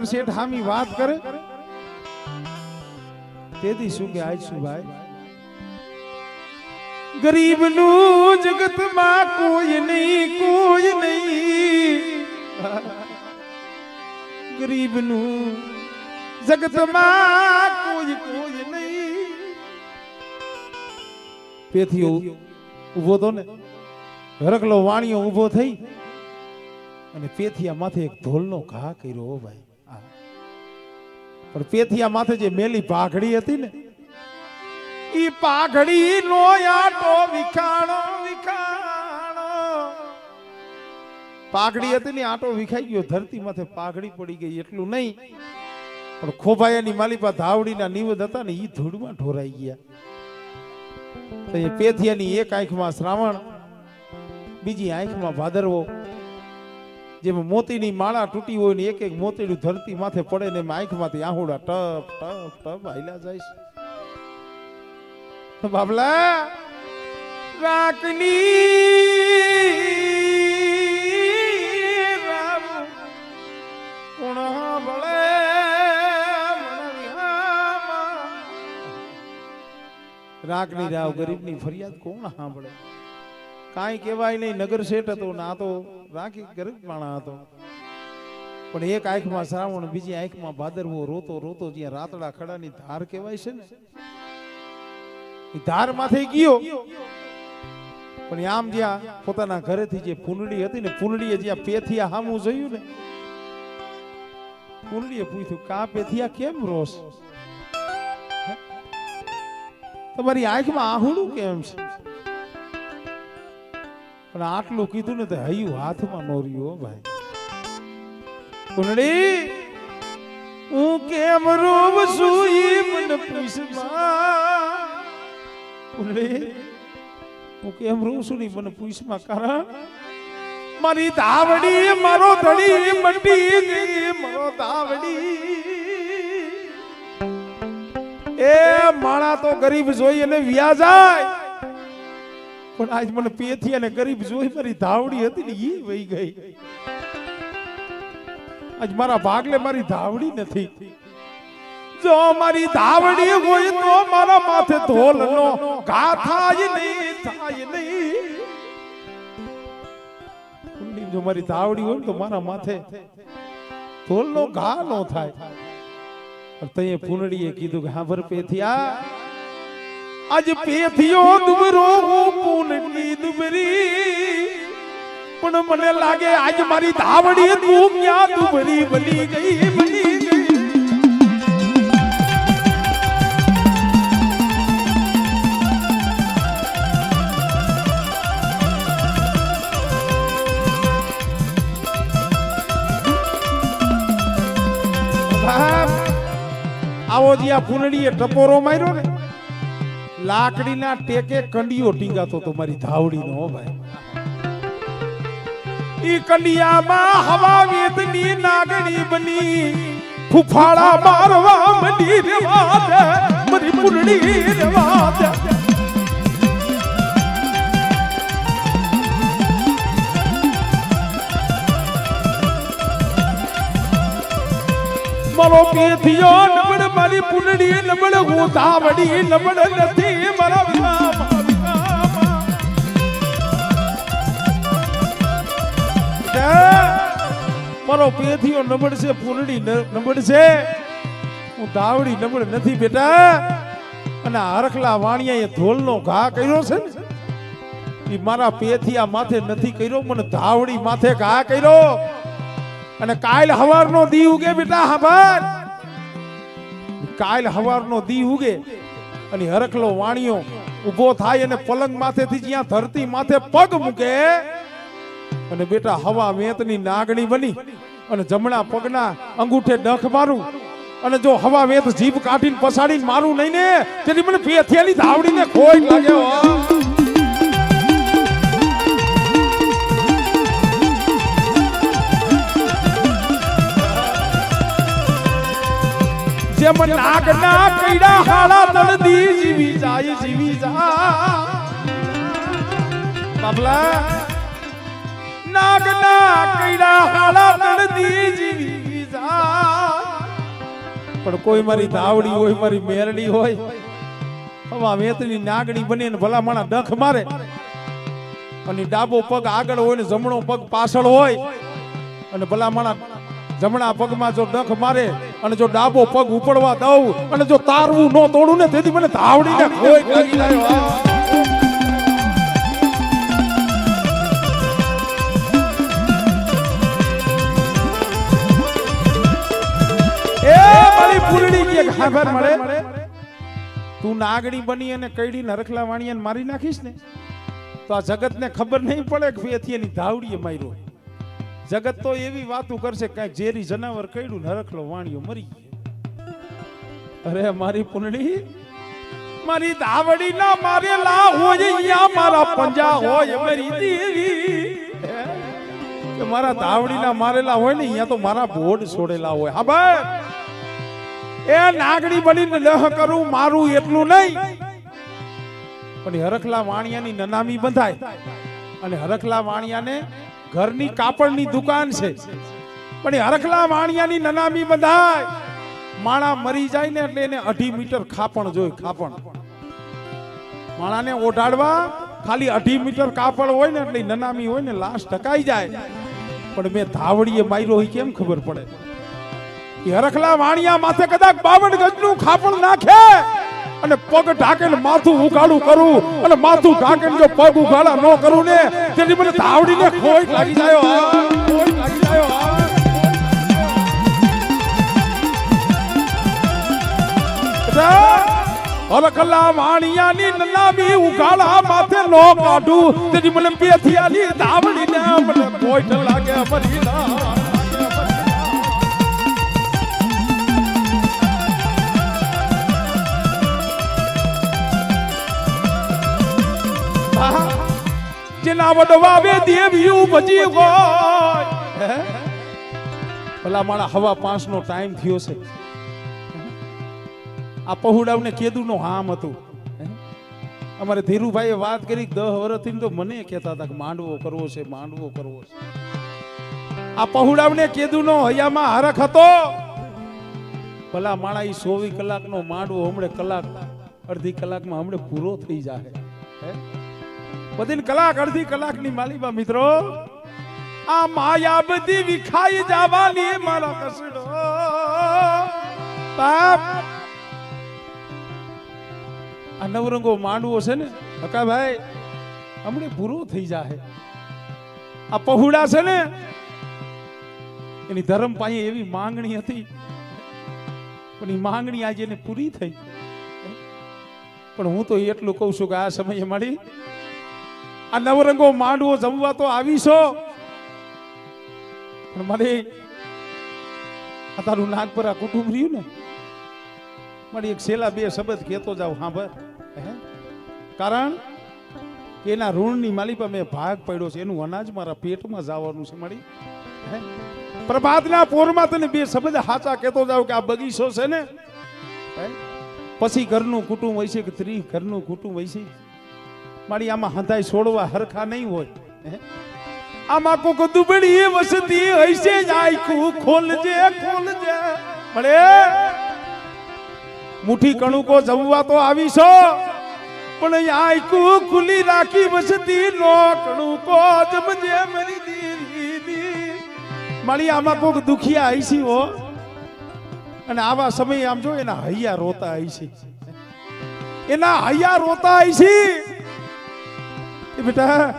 નગર શેઠ હામી વાત કરે? તેથી શું કે આજ શું ભાઈ ગરીબનું જગતમાં કોઈ નહીં કોઈ નહીં. ગરીબનું જગતમાં કોઈ કોઈ નહીં. પેથી ઊભો તો ને હરકલો વાણીઓ ઊભો થઈ, અને પેથિયા માથે એક ઢોલનો ઘા કર્યો ભાઈ. પણ પેથિયા માથે જે મેલી પાઘડી હતી ને, ઈ પાઘડી નો આટો વિખાણો વિખાણો. પાઘડી હતી ને, આટો વિખાઈ ગયો, ધરતી માથે પાઘડી પડી ગઈ, એટલું નહીં. પણ ખોભાયાની માલિપા ધાવડીના નિવેદ હતા ને, ઈ ધૂળમાં ઢોરાઈ ગયા. તો એ પેથિયાની એક આંખમાં શ્રાવણ, બીજી આંખમાં ભાદરવો જેમાં મોતીની માળા તૂટી હોય ને એક એક મોતીનું ધરતી માથે પડે ને એમાં આંખમાંથી આહુડા ટપ ટપ ટપ હાલ્યા જાય છે. બાબલા રાખની રામ કોણ બળે રાખની રાવ ગરીબની ફરિયાદ કોણ સાંભળે? કાંઈ કહેવાય નહીં, નગર શેઠ હતો ના તો રાખી ગરીબ માણા હતો. પણ એક આંખમાં શ્રાવણ, બીજી આંખમાં ભાદરવો રોતો રોતો જ્યાં રાતડા ખડાની ધાર કહેવાય છે ને. ધારમાંથી ગયો. પણ આમ જ્યાં પોતાના ઘરેથી જે ફૂલડી હતી ને ફૂલડીએ જ્યાં પેથિયા હામું જોયું ને ફૂલડીએ પૂછ્યું, કા પેથિયા કેમ રોસ? તમારી આંખમાં આહુડું કેમ છે? પણ આટલું કીધું ને તો હૈયું હાથમાં નોર્યું ભાઈ. કુંડળી, હું કેમ રોવ છું ઈ પૂછમાં કુંડળી, હું કેમ રોવ છું ની મને પૂછમાં કારણ મારી ધાવડી, મારો ધડી મંડી ગઈ મારો ધાવડી. એ માણા તો ગરીબ જોઈ અને વ્યા જાય. પણ આજ મને પેથી અને ગરીબ જોઈ મારી ધાવડી હતી ને ઈ વહી ગઈ. આજ મારા ભાગલે મારી ધાવડી નથી. જો મારી ધાવડી હોય તો મારા માથે ધોલ નો ઘા થાય નહીં થાય નહીં. જો મારી ધાવડી હોય તો મારા માથે ધોલ નો ઘા નો થાય. તઈએ પુનડીએ કીધું કે, હા ભર પેથિયા આજ પેથિયો દુબરો હું પૂનની દુબરી પણ મને લાગે આજ મારી ધાવડી તું ક્યાં દુબરી બની ગઈ બની આવો જે આ ફૂલડીએ ટપોરો માર્યો ને લાકડીના ટેકે કંડિયો ટીંગાતો તો મારી ધાવડીનો ભાઈ. ઈ કંડિયામાં હવા વેતની નાગણી બની. ફુફાડા મારવા મંડી રેવા દે, મારી ફૂલડી રેવા દે. મારો પેથિયો મારી પુનડી લબડ હું ધાવડી લબડ નથી મારા મારા પેથીઓ નબળ છે પુનડી નબળ છે હું દાવડી નબળ નથી બેટા. અને હરખલા વાણિયા એ ધોલનો ઘા કર્યો છે ને? એ મારા પેથિયા માથે નથી કર્યો, મને ધાવડી માથે ઘા કર્યો. અને કાલ હવારનો દી ઉગે બેટા હવાર કાલ હવારનો દી ઉગે અને હરખલો વાણિયો ઊભો થાય અને પલંગ માથેથી જ્યાં ધરતી માથે પગ મૂકે અને બેટા હવા વેતની નાગણી બની અને જમણા પગના અંગૂઠે ડખ મારું અને જો હવા વેત જીભ કાઢીને પસાડીને મારું નહીં ને તેની મને પેથિયાની ધાવડીને ખોટ લાગે જેમ નાગના કઈડા હાડા તળદી જીવી જાય, જીવી જા બાબલા નાગના કઈડા હાડા તળદી જીવી જા પણ કોઈ મારી ધાવડી હોય, મારી મેરડી હોય, હવા વેતની નાગણી બની ને ભલા માણા ડખ મારે. અને ડાબો પગ આગળ હોય ને જમણો પગ પાછળ હોય, અને ભલા માણા જમણા પગમાં જો ડખ મારે અને જો ડાબો પગ ઉપડવા દઉં અને જો તારવું ન તોડું ને તેથી મને ધાવડીને કોઈ કરી લાવ્યો વાહ. એ મારી પૂરડી કે ખાબર મળે. તું નાગડી બની અને કઈડી નરખલા વાણિયાને મારી નાખીશ ને? તો આ જગતને ખબર નહીં પડે કે એથી એની ધાવડીએ માર્યો. જગત તો એવી વાતો કરશે કાંઈક ઝેરી જનાવર કઈડું નરખલો વાણિયો મરી અરે મારી પુનડી મારી દાવડી ના મારેલા હોય અહીંયા મારા પંજા હોય મારી દેવી. કે મારા ધાવડીના મારેલા હોય ને અહીંયા તો મારા બોર્ડ છોડેલા હોય. હા ભાઈ. એ નાગડી બનીને લહ કરું, મારું એટલું નહીં. પણ હરખલા વાણિયાની નનામી બંધાય. અને હરખલા વાણિયાને ઘરની કાપડની દુકાન છે. પણ એ હરખલા વાણિયાની નનામી બધાય. માણા મરી જાય ને એટલે એને અઢી મીટર ખાપણ જોઈ ખાપણ. માણાને ઓઢાડવા ખાલી અઢી મીટર કાપડ હોય ને એટલે નનામી હોય ને લાશ ઢકાઈ જાય. પણ મેં ધાવડીએ માર્યો હોય કેમ ખબર પડે? એ હરખલા વાણિયા માથે કદાચ બાવન ગજનું ખાપણ નાખે. અને પગ ઢાંકીને માથું ઉગાડું કરું. અને માથું ઢાંકીને જો પગ ઉગાડા ન કરું ને તેથી મને ધાવડીને ખોઈ લાગી જાય ખોટ લાગી જાય વાણિયાની નનામી ઉગાડા માથે નો કાઢું. તેની મને પેથિયાની ધાવડીને મને કોઈ લાગે મરી વડવાવે દેવ્યું ભજી હોય? ભલા મારા હવા પાંચ નો ટાઈમ થયો છે. આ પહુડાવને કેદુ નો હામ હતું. અમારે ધીરુભાઈએ વાત કરી દહ વર્ષથી તો મને કહેતા હતા કે માંડવો કરવો છે, માંડવો કરવો છે. આ પહુડાવને કેદુ નો હૈયામાં હરખ હતો. ભલા માણા ઈ કલાક કલાકનો માંડવો હમણે કલાક, અડધી કલાકમાં હમણે પૂરો થઈ જાય હે? બધી કલાક, અડધી કલાકની માલિબા મિત્રો, આ માયા બધી વિખાઈ જવાની મારો કસડો. બાપ! આ નવરંગો માંડવો છે ને હકા ભાઈ હમણે પૂરો થઈ જાહે. આ પહુડા છે ને, એની ધર્મ પાસે એવી માંગણી હતી. પણ એ માંગણી આજે એને પૂરી થઈ. પણ હું તો એટલું કહું છું કે આ સમયે મળી આ નવરંગો માંડવો જમવા તો આવીશો. પણ મને આ તારું નાગપરા કુટુંબ રહ્યું ને, મને એક છેલ્લા બે શબ્દ કહેતો જાવ હા હે? કારણ એના ઋણની માલિપા મેં ભાગ પડ્યો છે, એનું અનાજ મારા પેટમાં જવાનું છે, મળી. હે? પ્રભાતના પોરમાં તને બે શબ્દ હાચા કહેતો જાવ કે આ બગીચો છે ને? પછી ઘરનું કુટુંબ હોય છે કે ત્રી ઘરનું કુટુંબ હોય છે? મારી આમાં હંધાઈ છોડવા હરખા નહીં હોય આમાં કોક દુબળી વસતી હૈસે આખું ખોલજે ખોલજે. મળે? મુઠી કણુકો જમવા તો આવીશો પણ આયકું ખુલ્લી રાખી વસતી નો કણુકો જમજે મરી દીદી. મારી આમાં કોક દુખિયા આઈસી હો. અને આવા સમયે આમ જો એના હૈયા રોતા આઈસી એના હૈયા રોતા આઈસી બેટા,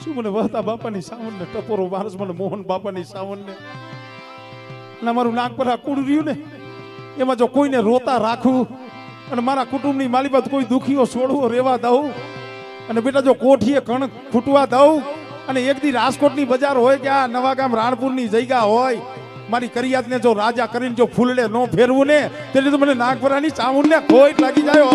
શું મને વહતા બાપાની સાવન ને ટપોરો માણસ મને મોહન બાપાની સાવન ને મારું નાક પર કુડ રહ્યું ને, એમાં જો કોઈને રોતા રાખું, અને મારા કુટુંબની માલિબાત કોઈ દુખીઓ છોડવો રેવા દઉં, અને બેટા જો કોઠીએ કણ ખૂટવા દઉં, અને એક દી રાજકોટની બજાર હોય કે આ નવા ગામ રાણપુરની જગ્યા હોય, મારી કરિયાતને જો રાજા કરીને જો ફૂલડે નો ફેરવું ને તેથી તો મને નાગપરાની ચામુંડ ને ખોટ લાગી જાય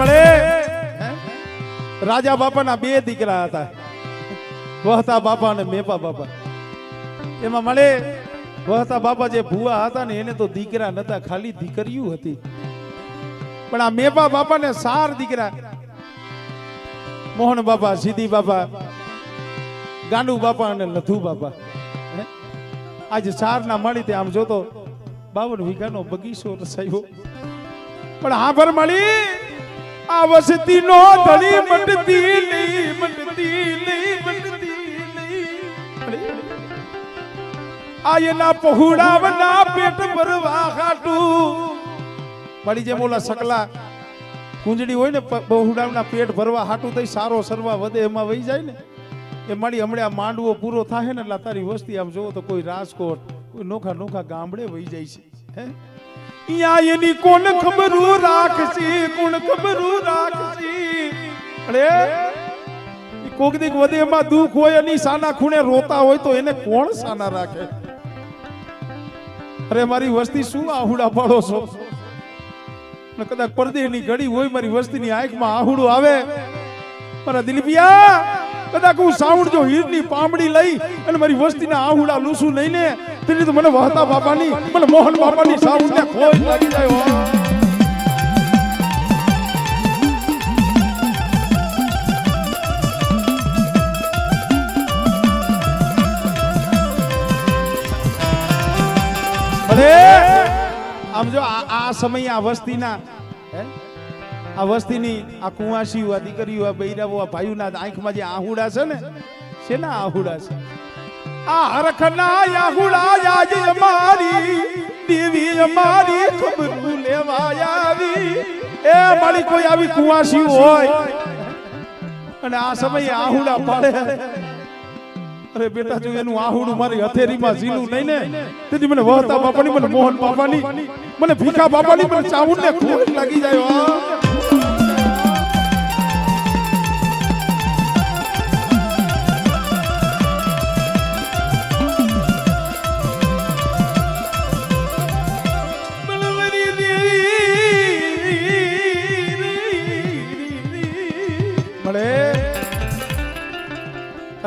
મળે રાજા બાપાના બે દીકરા હતા. વહતા બાપા અને મેપા બાપા. એમાં મળે, વહતા બાપા જે ભુવા હતા ને એને તો દીકરા નતા, ખાલી દીકરીઓ હતી. પણ આ મેબા બાપાને સાર દીકરા. મોહન બાપા સીધી બાપા, ગાંડુ બાપા અને લધુ બાપા. આજે સાર ના મળી તે આમ જોતો બાવન વીઘાનો બગીચો રસાયો પણ હા પર મળી. આ વસતી નો ધણી મંડતી નહીં મંડતી નહીં મંડતી નહીં આ એના પહોળાવના પેટ ભરવા હાટું. પડી જેમ ઓલા સકલા કુંજડી હોય ને બહુડાના પેટ ભરવા હાટું થઈ સારો સરવા વધે, એમાં વહી જાય ને એ મારી હમણાં માંડવો પૂરો થાય ને, એટલે તારી વસ્તી આમ જોવો તો કોઈ રાજકોટ, કોઈ નોખા નોખા ગામડે વહી જાય છે, હે? યા કોણ ખબરું રાખશે? કોણ ખબરું રાખશે? અરે કોક દીક વધે એમાં દુઃખ હોય, એની સાના ખૂણે રોતા હોય તો એને કોણ સાના રાખે? અરે, મારી વસ્તી શું આહુડા પાડો છો? કદાચ પડદેની ઘડી હોય, મારી વસ્તીની આંખમાં આહુડું આવે. મારા દિલીપિયા કદાચ હું સાઉન્ડ જો હીરની પામડી લઈ અને મારી વસ્તીના આહુડા લૂસું લઈને તો મને વહતા બાપાની મને મોહન બાપાની સાવ ને ખોઈ લાગી જાય અરે આમ જો આ આ સમય આ વસ્તીના હે? આ વસ્તીની આ કુંવાસીઓ આ દીકરીઓ આ બૈરાઓ આ ભાઈઓના આંખમાં જે આહુડા છે ને શેના આહુડા છે આ હરખના આહુડા યાજ અમારી, દેવી અમારી ખબર લેવા આવી. એ મારી કોઈ આવી કુવાસી હોય. અને આ સમયે આહુડા પાડે. અરે બેટા, જો એનું આહુડું મારી હથેરીમાં ઝીલું નહીં ને, તેથી મને વહતા બાપાની, મને મોહન બાપાની, મને ભીખા બાપાની, મને ચાવુંડ ને લાગી જાય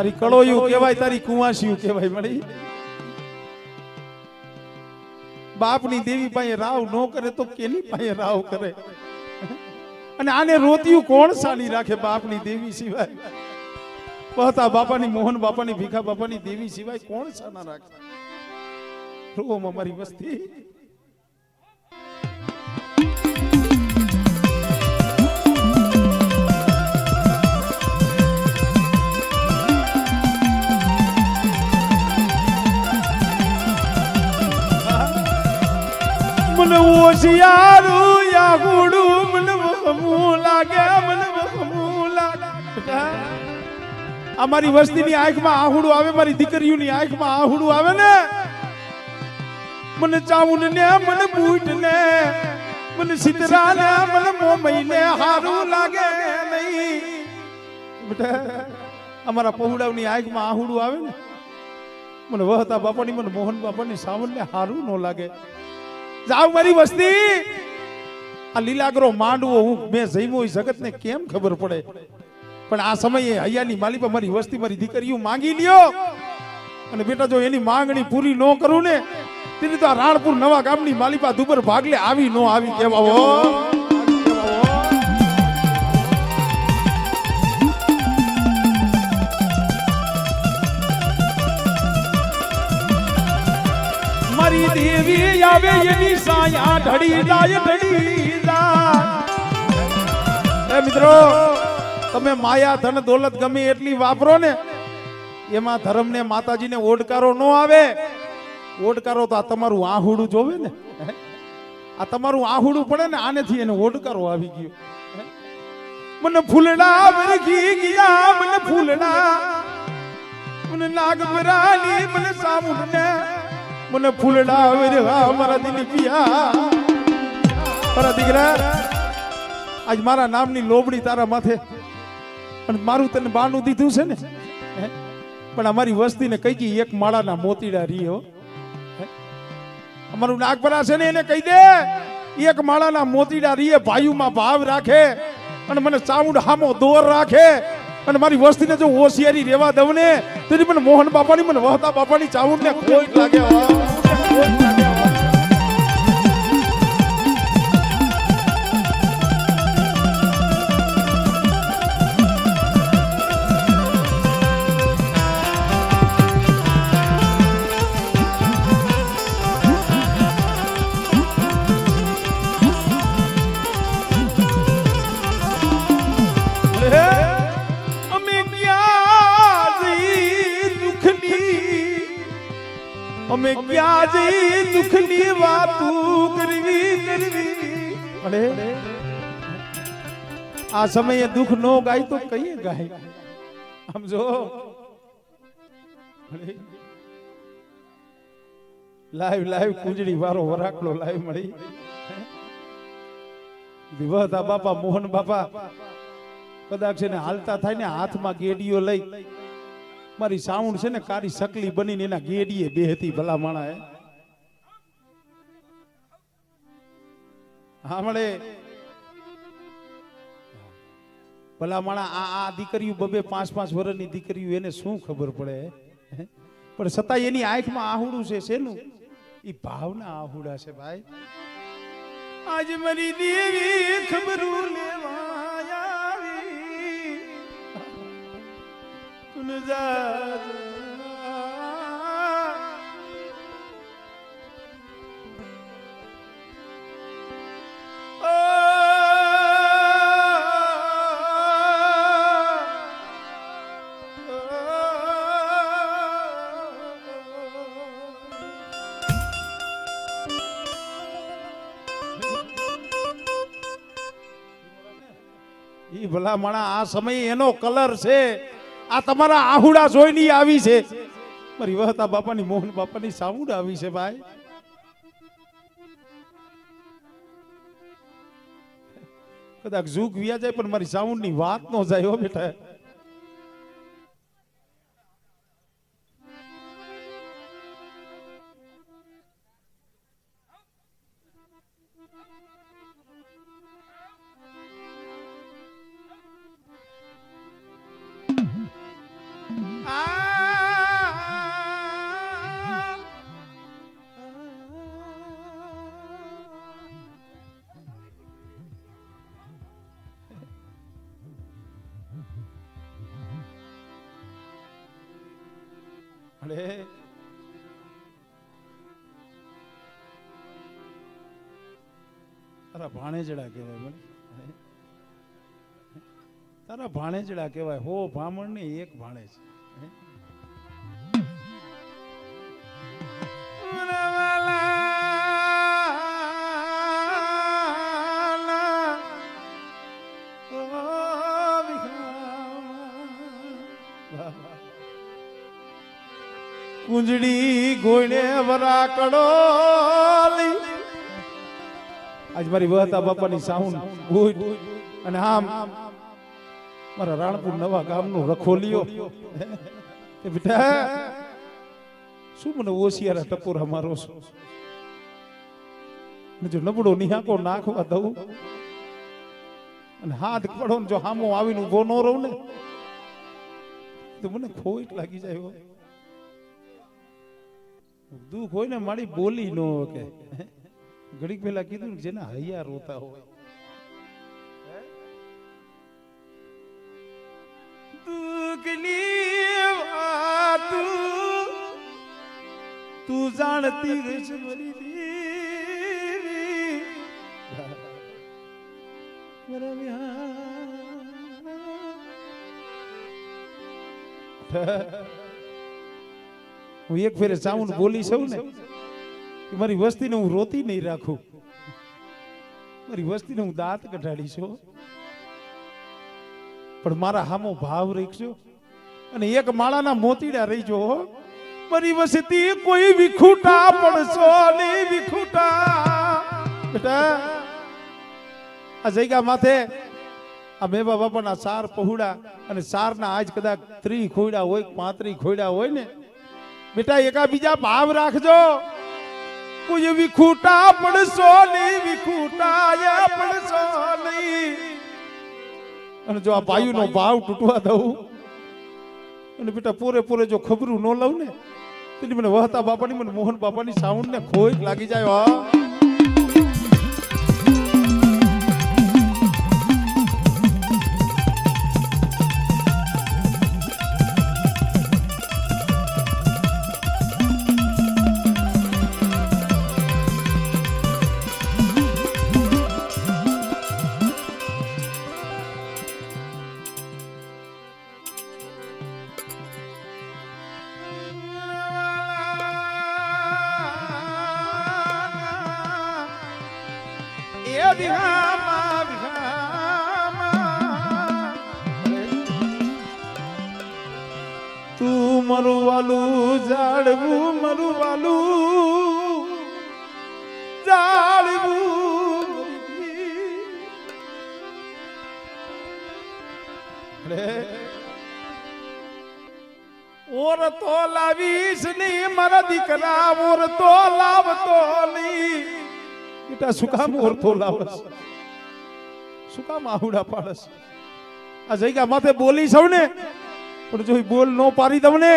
તારી કળોયું કહેવાય, તારી કુંવાસીયું કહેવાય, મળી. બાપની દેવી પાસે રાવ ન કરે તો કેની પાસે રાવ કરે? અને આને રોતિયું કોણ સાની રાખે બાપની દેવી સિવાય? બહતા બાપાની મોહન, બાપાની ભીખા બાપાની દેવી સિવાય કોણ સાના રાખે? રોમ અમારી વસ્તી. મને ઓશિયારું યાગુડું મને વહમું લાગે, મને વહમું લાગે. અમારી વસ્તીની આંખમાં આહુડું આવે, મારી દીકરીઓની આંખમાં આહુડું આવે ને? મને ચાઉન ને, મને બૂટ ને મને સિતરા ને મને મોમઈ ને હારું લાગે નહીં. બેટા, અમારા પહોળાવની આંખમાં આહુડું આવે ને? મને વહતા બાપાની, મને મોહન બાપાની સાવન ને હારું ન લાગે. જાવ મારી વસ્તી. આ લીલાગરો માંડવો, હું મેં જઈમો જગત ને કેમ ખબર પડે? પણ આ સમયે હૈયાની માલી પર મારી વસ્તી, મારી દીકરીઓ માંગી લ્યો. અને બેટા, જો એની માંગણી પૂરી ન કરું ને, તેની તો રાણપુર નવા ગામની માલિપા દુબર ભાગલે આવી નો આવી કેવા હો મારી દેવી આવે એની સાયા ઢળી જાય ઢળી જાય મિત્રો, તમે માયા ધન દોલત ગમે એટલી વાપરો ને, એમાં ધર્મને માતાજીને ઓડકારો ન આવે. ઓડકારો તો આ તમારું આહુડું જોવે ને. આ તમારું આહુડું પડે ને, આનેથી એને ઓડકારો આવી ગયો. મને ફૂલડા વરગી ગયા, મને ફૂલડા. મને નાગપરાની મને સામુંડને મને ફૂલડા વેરવા મારા દિલ પિયા. મારા દીકરા, આજ મારા નામની લોબડી તારા માથે. અને મારું તને બાનું દીધું છે ને? પણ અમારી વસ્તીને ગઈ એક માળાના મોતીડા રી અમારું નાગપરા છે ને એને કહી દે, એક માળાના મોતીડા રીએ ભાયુમાં ભાવ રાખે અને મને ચામુંડ હામો દોર રાખે. અને મારી વસ્તીને જો હોશિયારી રેવા દઉં ને તેથી મને મોહન બાપાની, મને વહતા બાપાની ચામુંડ ને ખોટ લાગે. Gracias. કરવી આ સમયે દુઃખ નો ગાય તો કઈ ગાય? આમ લાઈવ લાઈવ કુંજડી વારો વરાકડો લાઈવ મળી. વિવાહતા બાપા, મોહન બાપા કદાચ છે ને હાલતા થાય ને હાથમાં ગેડીઓ લઈ. મારી સાઉન્ડ છે ને કારી સકલી બનીને એના ગેડીએ બે હતી ભલા માણા હામળે. ભલા માણા આ આ દીકરીઓ બબે પાંચ પાંચ વર્ષની દીકરીઓ, એને શું ખબર પડે? પણ છતાં એની આંખમાં આહુડું છે, શેનું? એ ભાવના આહુડા છે ભાઈ. આજ મારી દેવી ખબરું લેવા આવી. તુન જા ઈ ભલા માણા આ સમય એનો કલર છે. આ તમારા આહુડા જોઈની આવી છે. મારી વહતા બાપાની મોહન બાપાની સાઉન્ડ આવી છે ભાઈ. કદાચ ઝૂક વ્યા જાય, પણ મારી સાઉન્ડની વાત નો જાય હો બેટા. તારા ભાણેજડા કહેવાય મને તારા ભાણેજડા કહેવાય હો ભામણ ને એક ભાણેજ? કુંજડી ગોળે વરાકડો આજ મારી વહતા બાપાની સાઉન્ડ ગુડ અને આમ મારા રાણપુર નવા ગામનો રખોલિયો. એ બેટા, શું મને ઓશિયારા ટપોરા મારો છો? જો નબળો નિહાકો નાખવા દઉં. અને હાથ પડો ને જો હામો આવીને ઊભો ન રહું ને, તો મને ખોઈટ લાગી જાય દુઃખ હોય ને મારી બોલી નો કે ઘડીક પહેલા કીધું ને જેના હૈયા રોતા હોય તું જાણતી મારી. હું એક ફેરે સાઉન્ડ બોલી છું ને મારી વસ્તીને હું રોતી નહીં રાખું. મારી વસ્તીને હું દાંત કઢાડી છું પણ મારા હામો ભાવ રાખજો. અને એક માળાના મોતીડા રહીજો મારી વસ્તી કોઈ વિખૂટા પડશો નહીં વિખૂટા. બેટા, આ જગ્યા માથે આ મેવા બાપાના સાર પહોળા અને સારના આજ કદાચ ત્રી ખોયડા હોય પાંત્રી ખોયડા હોય ને. બેટા એકા બીજા ભાવ રાખજો. કોઈ વિખૂટા પડશો નહીં વિખૂટા એ પડશો નહીં. અને જો આ ભાઈનો ભાવ તૂટવા દઉં અને બેટા પૂરે પૂરે જો ખબરું ન લઉં ને તેની મને વહતા બાપાની મને મોહન બાપાની સાઉન્ડ ને ખોઈ લાગી જાય હા. દીકરા ઓર લાવતો નહીં. બેટા, શું કામ ઓર લાવસ શું કામ આહુડા પાડસ આ જગ્યા માથે બોલી સૌ ને. પણ જો બોલ નો પારી તમને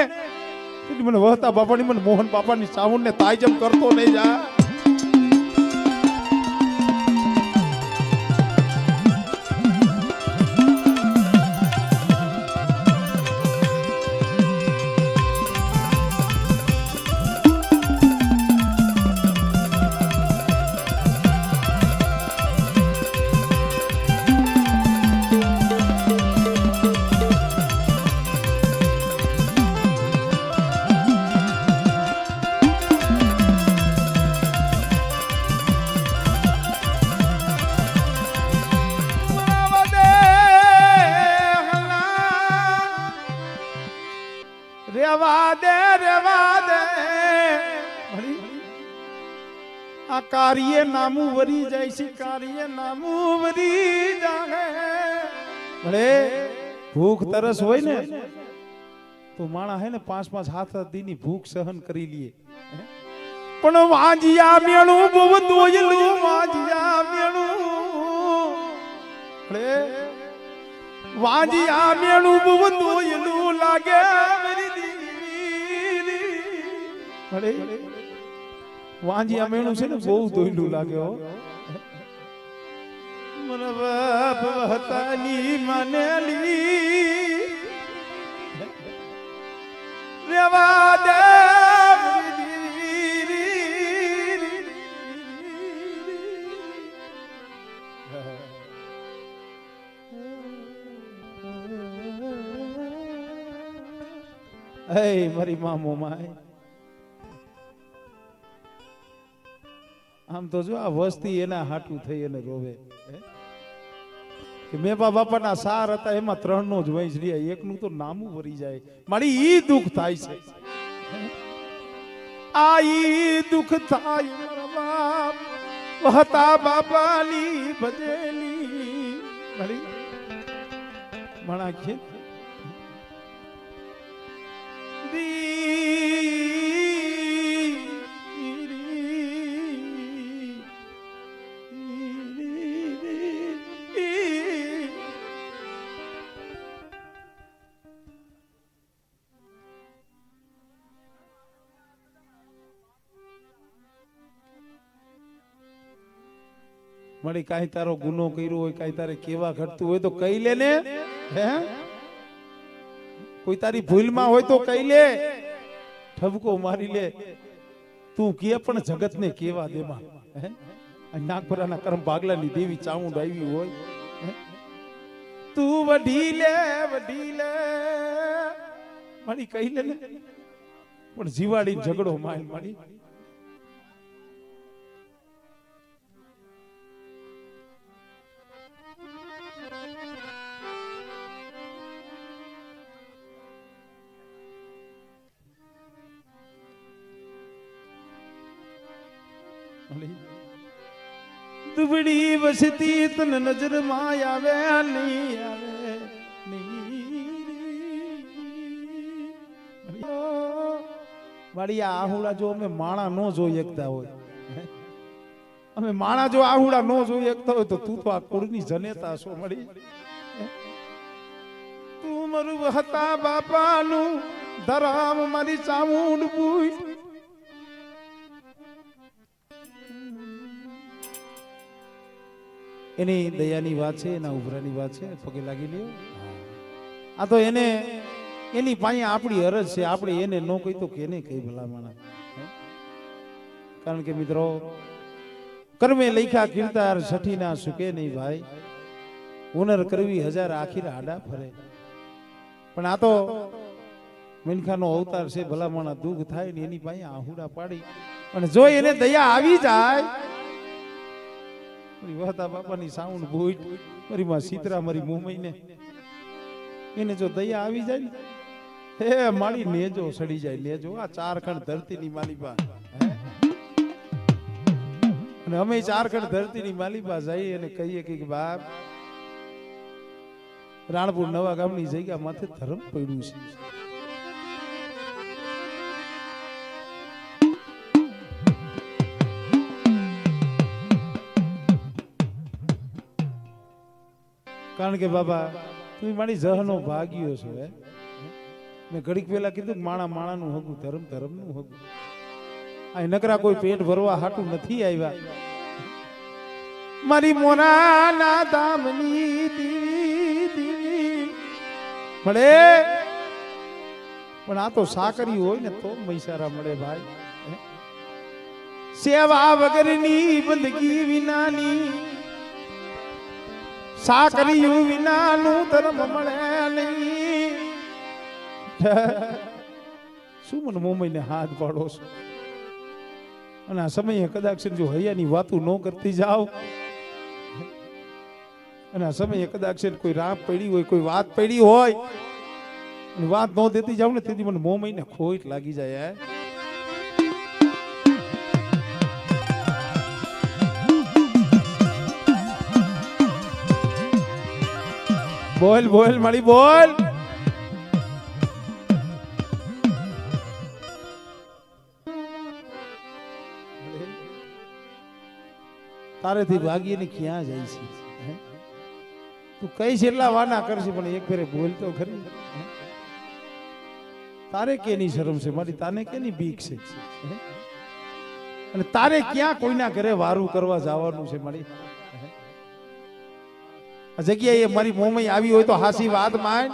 મને વહતા બાપાની, મને મોહન બાપાની સાઉન્ડ ને તાયજમ કરતો નહીં જા. આ કાર્ય નામું વરી જાય છે કાર્ય નામું વરી જાય ભલે ભૂખ તરસ હોય ને, તો માણા હે ને પાંચ પાંચ હાથ દીની ભૂખ સહન કરી લીએ પણ વાંજિયા મેળું બહુ દોયલું, વાંજિયા મેણું. ભલે વાંજિયા મેણું બહુ દોયલું લાગે મારી વાંજિયા મેળું છે ને બહુ દોયલું લાગે હો મન બાપ વહતાની મનેલી રેવા દે હે મારી મામો માય આમ તો જો આ વસ્તી એના હાટું થઈ અને રોવે? કે મેપા બાપાના સાર હતા, એમાં ત્રણ નો જ વંશ રહ્યા, એકનું તો નામું વરી જાય. મારી ઈ દુઃખ થાય છે. આ ઈ દુઃખ થાય વહતા બાપાની ભજેલી. મારી મણા મળી કાંઈ તારો ગુનો કર્યો હોય, કાંઈ તારે કેવા ઘટતું હોય તો કહી લે ને. હે? કોઈ તારી ભૂલમાં હોય તો કહી લે. ઠબકો મારી લે. તું કે પણ જગતને કેવા દેમાં. હે? નાગપરાના કરમ ભાગલાની દેવી ચામુંડ આવી હોય. તું વઢી લે વઢી લે. મારી કહી લે ને. પણ જીવાડી ઝઘડો માય મારી. દુબડી વસતી તન નજરમાં આવે, નહીં આવે વાળી આહુડા જો અમે માણા ન જોઈ શકતા હોય અમે માણા જો આહુડા નો જોઈ શકતા હોય તો તું તો આ કુળની જનેતા છો મળી? તું મારું હતા બાપાનું ધરામ મારી ચામુંડ પૂછ એની દયાની વાત છે એના ઉભરાની વાત છે પગે લાગી લ્યો. આ તો એને એની પાસે આપણી અરજ છે આપણે એને ન કહી તો કેને કહી ભલામણ? કારણ કે મિત્રો કર્મે લખ્યા કીર્તાર છઠ્ઠીના સુકે નહીં ભાઈ. હુનર કરવી હજાર આખીર આડા ફરે. પણ આ તો મિનખાનો અવતાર છે ભલામણ દુઃખ થાય ને એની પાસે આહુડા પાડી. અને જો એને દયા આવી જાય વહતા બાપાની સાઉન્ડ ભૂજ મારી માં સીતરા મારી મુંબઈને. એને જો દયા આવી જાય ને, હે માળી નેજો સડી જાય, નેજો. આ ચાર ખંડ ધરતીની માલિબા? અને અમે ચાર ખંડ ધરતીની માલિબા જઈએ અને કહીએ કે બાપ, રાણપુર નવા ગામની જગ્યા માથે ધર્મ પડ્યું છે. કારણ કે બાબા તું મારી જહનો ભાગ્યો છો, હે? મેં ઘડીક પહેલા કીધું, માણા માણાનું હગું, ધર્મ ધર્મનું હગું. આ નકરા કોઈ પેટ ભરવા હાટું નથી આવ્યા. મારી મોનાના દામની દીવી મળે? પણ આ તો સાકરી હોય ને, તો મૈસારા મળે ભાઈ સેવા વગરની બંદગી વિનાની સાકરીયું વિનાનું ધર્મ મળે નહીં. શું મને મુંબઈને હાથ પાડો છો? અને આ સમયે કદાચ જો હૈયાની વાતું ન કરતી જાઓ. અને આ સમયે કદાચ કોઈ રાહ પડી હોય, કોઈ વાત પડી હોય વાત ન દેતી જાવ ને, તેથી મને મોં મહિને ખોટ લાગી જાય, હે? બોલ બોલ મારી બોલ તારેથી ભાગીને ક્યાં જાય છે? તું કઈ છેલ્લા વાના કરશે, પણ એક ફેરે બોલ તો ખરી. તારે કેની શરમ છે? મારી તાને કેની બીક છે? અને તારે ક્યાં કોઈના ઘરે વારું કરવા જવાનું છે, મારી? જગ્યાએ મારી મોમઈ આવી હોય તો હાસી વાત માન